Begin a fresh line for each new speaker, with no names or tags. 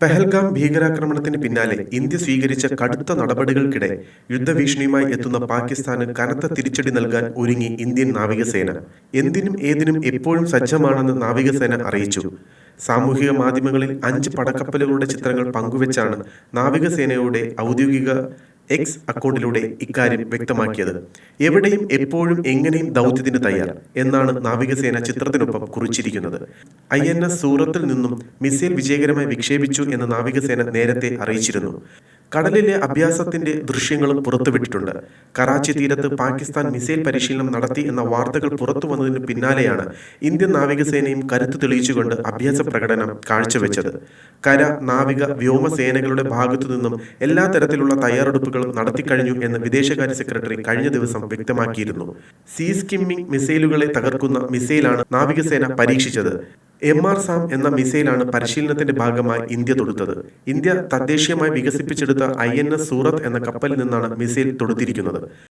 പെഹൽഗാം ഭീകരാക്രമണത്തിന് പിന്നാലെ ഇന്ത്യ സ്വീകരിച്ച കടുത്ത നടപടികൾക്കിടെ യുദ്ധഭീഷണിയുമായി എത്തുന്ന പാകിസ്ഥാന് കനത്ത തിരിച്ചടി നൽകാൻ ഒരുങ്ങി ഇന്ത്യൻ നാവികസേന എന്തിനും ഏതിനും എപ്പോഴും സജ്ജമാണെന്ന് നാവികസേന അറിയിച്ചു സാമൂഹിക മാധ്യമങ്ങളിൽ അഞ്ച് പടക്കപ്പലുകളുടെ ചിത്രങ്ങൾ പങ്കുവച്ചാണ് നാവികസേനയുടെ ഔദ്യോഗിക എക്സ് അക്കൗണ്ടിലൂടെ ഇക്കാര്യം വ്യക്തമാക്കിയത് എവിടെയും എപ്പോഴും എങ്ങനെയും ദൗത്യത്തിന് തയ്യാർ എന്നാണ് നാവികസേന ചിത്രത്തിനൊപ്പം കുറിച്ചിരിക്കുന്നത് ഐ എൻ എസ് സൂറത്തിൽ നിന്നും മിസൈൽ വിജയകരമായി വിക്ഷേപിച്ചു എന്ന് നാവികസേന നേരത്തെ അറിയിച്ചിരുന്നു കടലിലെ അഭ്യാസത്തിന്റെ ദൃശ്യങ്ങളും പുറത്തുവിട്ടിട്ടുണ്ട് കറാച്ചി തീരത്ത് പാകിസ്ഥാൻ മിസൈൽ പരിശീലനം നടത്തി എന്ന വാർത്തകൾ പുറത്തു വന്നതിന് പിന്നാലെയാണ് ഇന്ത്യൻ നാവികസേനയും കരുത്ത് തെളിയിച്ചുകൊണ്ട് അഭ്യാസ പ്രകടനം കാഴ്ചവെച്ചത് കര നാവിക വ്യോമസേനകളുടെ ഭാഗത്തു നിന്നും എല്ലാ തരത്തിലുള്ള തയ്യാറെടുപ്പുകളും നടത്തിക്കഴിഞ്ഞു എന്ന് വിദേശകാര്യ സെക്രട്ടറി കഴിഞ്ഞ ദിവസം വ്യക്തമാക്കിയിരുന്നു സീ സ്കിമ്മിംഗ് മിസൈലുകളെ തകർക്കുന്ന മിസൈലാണ് നാവികസേന പരീക്ഷിച്ചത് എം ആർ സാം എന്ന മിസൈലാണ് പരിശീലനത്തിന്റെ ഭാഗമായി ഇന്ത്യ തൊടുത്തത് ഇന്ത്യ തദ്ദേശീയമായി വികസിപ്പിച്ചെടുത്ത ഐ എൻ എസ് സൂറത്ത് എന്ന കപ്പലിൽ നിന്നാണ് മിസൈൽ തൊടുത്തിരിക്കുന്നത്